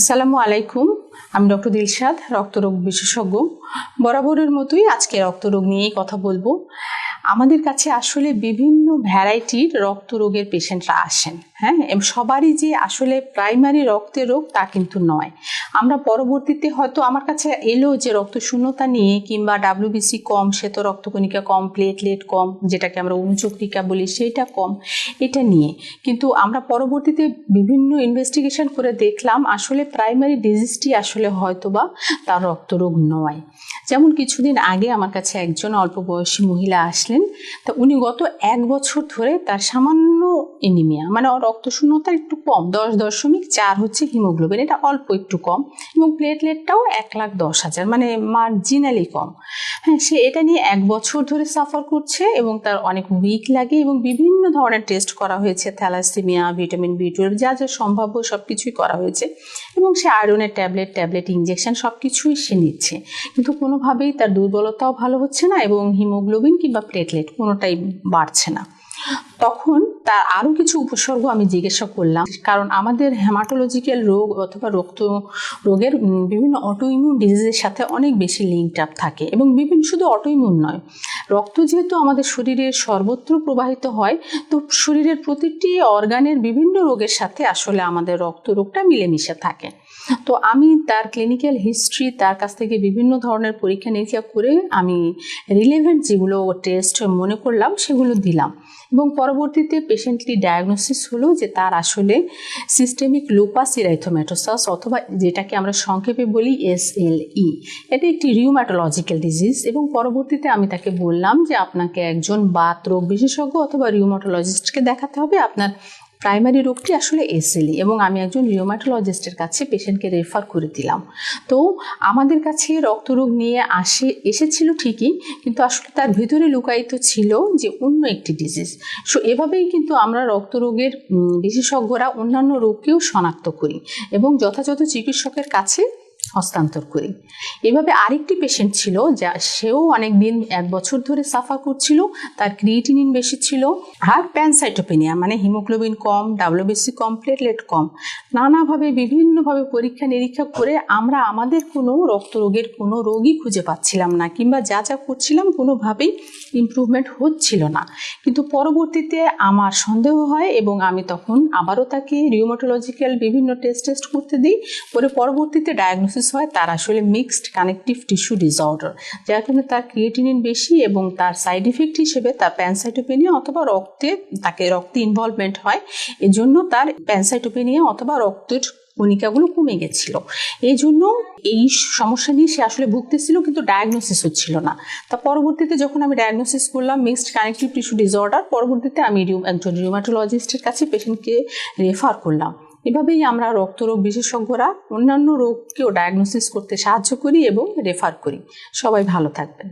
আসসালামু আলাইকুম আমি ডক্টর দিলশাদ রক্তরোগ বিশেষজ্ঞ। বরাবরের মতোই আজকে রক্তরোগ নিয়েই কথা বলব। আমাদের কাছে আসলে বিভিন্ন ভ্যারাইটির রক্ত রোগের পেশেন্টরা আসেন হ্যাঁ? সবারই যে আসলে প্রাইমারি রক্তের রোগ তা কিন্তু নয়। আমরা পরবর্তীতে হয়তো আমার কাছে এলো যে রক্ত শূন্যতা নিয়ে কিংবা ডাব্লিউবিসি কম, শ্বেত রক্তকণিকা কম প্লেটলেট কম, যেটাকে আমরা অনুচক্রিকা বলি, সেইটা কম, এটা নিয়ে। কিন্তু আমরা পরবর্তীতে বিভিন্ন ইনভেস্টিগেশন করে দেখলাম, আসলে প্রাইমারি ডিজিজটি আসলে হয়তোবা তার রক্তরোগ নয়। যেমন কিছুদিন আগে আমার কাছে একজন অল্প বয়সী মহিলা আসলেন তা উনি গত এক বছর ধরে তার সামান্য এনিমিয়া মানে রক্তশূন্যতা একটু কম, দশ দশমিক চার হচ্ছে হিমোগ্লোবিন এটা অল্প একটু কম, এবং প্লেটলেটটাও এক লাখ দশ হাজার মানে মার্জিনালি কম। হ্যাঁ সে এটা নিয়ে এক বছর ধরে সাফার করছে এবং তার অনেক উইক লাগে এবং বিভিন্ন ধরনের টেস্ট করা হয়েছে থ্যালাসেমিয়া ভিটামিন বি টুয়েলভ যা যা সম্ভাব্য সব কিছুই করা হয়েছে, এবং সে আয়রনের ট্যাবলেট ট্যাবলেট ইঞ্জেকশন সব কিছুই সে নিচ্ছে। কিন্তু কোনোভাবেই তার দুর্বলতাও ভালো হচ্ছে না এবং হিমোগ্লোবিন কিংবা প্লেটলেট কোনোটাই বাড়ছে না। তখন তার আরও কিছু উপসর্গ আমি জিজ্ঞাসা করলাম, কারণ আমাদের হেমাটোলজিক্যাল রোগ অথবা রক্ত রোগের বিভিন্ন অটোইমিউন ডিজিজের সাথে অনেক বেশি লিঙ্ক আপ থাকে এবং বিভিন্ন শুধু অটোইমিউন নয়। রক্ত যেহেতু আমাদের শরীরের সর্বত্র প্রবাহিত হয়, তো শরীরের প্রতিটি অর্গানের বিভিন্ন রোগের সাথে আসলে আমাদের রক্ত রোগটা মিলেমিশে থাকে। তো আমি তার ক্লিনিক্যাল হিস্ট্রি তার কাছ থেকে বিভিন্ন ধরনের পরীক্ষা নিরীক্ষা করে আমি রিলেভেন্ট যেগুলো টেস্ট মনে করলাম সেগুলো দিলাম। এবং পরবর্তীতে পেশেন্টলি ডায়াগনোসিস হলো যে তার আসলে সিস্টেমিক লুপাস ইরাইথোম্যাটোসাস অথবা যেটাকে আমরা সংক্ষেপে বলি এস এল ই এটা একটি রিউম্যাটোলজিক্যাল ডিজিজ এবং পরবর্তীতে আমি তাকে বললাম যে আপনাকে একজন বাত রোগ বিশেষজ্ঞ অথবা রিউমাটোলজিস্টকে দেখাতে হবে। আপনার প্রাইমারি রোগটি আসলে এসএলই এবং আমি একজন রিওমাটোলজিস্টের কাছে পেশেন্টকে রেফার করে দিলাম। তো আমাদের কাছে রক্তরোগ নিয়ে আসে, এসেছিল ঠিকই, কিন্তু আসলে তার ভিতরে লুকায়িত ছিল যে অন্য একটি ডিজিজ সো এভাবেই কিন্তু আমরা রক্তরোগের রোগের বিশেষজ্ঞরা অন্যান্য রোগকেও শনাক্ত করি এবং যথাযথ চিকিৎসকের কাছে হস্তান্তর করি। এভাবে আরেকটি পেশেন্ট ছিল যা সেও অনেক দিন এক বছর ধরে সাফার করছিল, তার ক্রিয়েটিনিন বেশি ছিল আর প্যানসাইটোপেনিয়া মানে হিমোগ্লোবিন কম ডাব্লিউবিসি কম প্লেটলেট কম। নানাভাবে, বিভিন্নভাবে পরীক্ষা নিরীক্ষা করে আমরা আমাদের কোনো রক্ত রোগের কোনো রোগই খুঁজে পাচ্ছিলাম না কিংবা যা যা করছিলাম কোনোভাবেই ইমপ্রুভমেন্ট হচ্ছিল না। কিন্তু পরবর্তীতে আমার সন্দেহ হয় এবং আমি তখন আবারও তাকে রিউমাটোলজিক্যাল বিভিন্ন টেস্ট টেস্ট করতে দিই। পরে পরবর্তীতে ডায়াগনোসিস হয়, তার আসলে মিক্সড কানেকটিভ টিস্যু ডিসঅর্ডার যার কারণে তার ক্রিয়েটিনিন বেশি এবং তার সাইড ইফেক্ট হিসেবে তার প্যানসাইটোপেনিয়া অথবা রক্তে তাকে রক্তে ইনভলভমেন্ট হয়। এজন্য তার প্যানসাইটোপেনিয়া অথবা রক্তের কণিকাগুলো কমে গেছিল। এই জন্য এই সমস্যা নিয়ে সে আসলে ভুগতেছিল, কিন্তু ডায়াগনোসিস হচ্ছিল না। তা পরবর্তীতে যখন আমি ডায়াগনোসিস করলাম মিক্সড কানেকটিভ টিস্যু ডিসঅর্ডার পরবর্তীতে আমি একজন রিউমাটোলজিস্টের কাছে পেশেন্টকে রেফার করলাম। এভাবেই আমরা রক্তরোগ বিশেষজ্ঞরা অন্যান্য রোগকেও ডায়াগনোসিস করতে সাহায্য করি এবং রেফার করি। সবাই ভালো থাকবেন।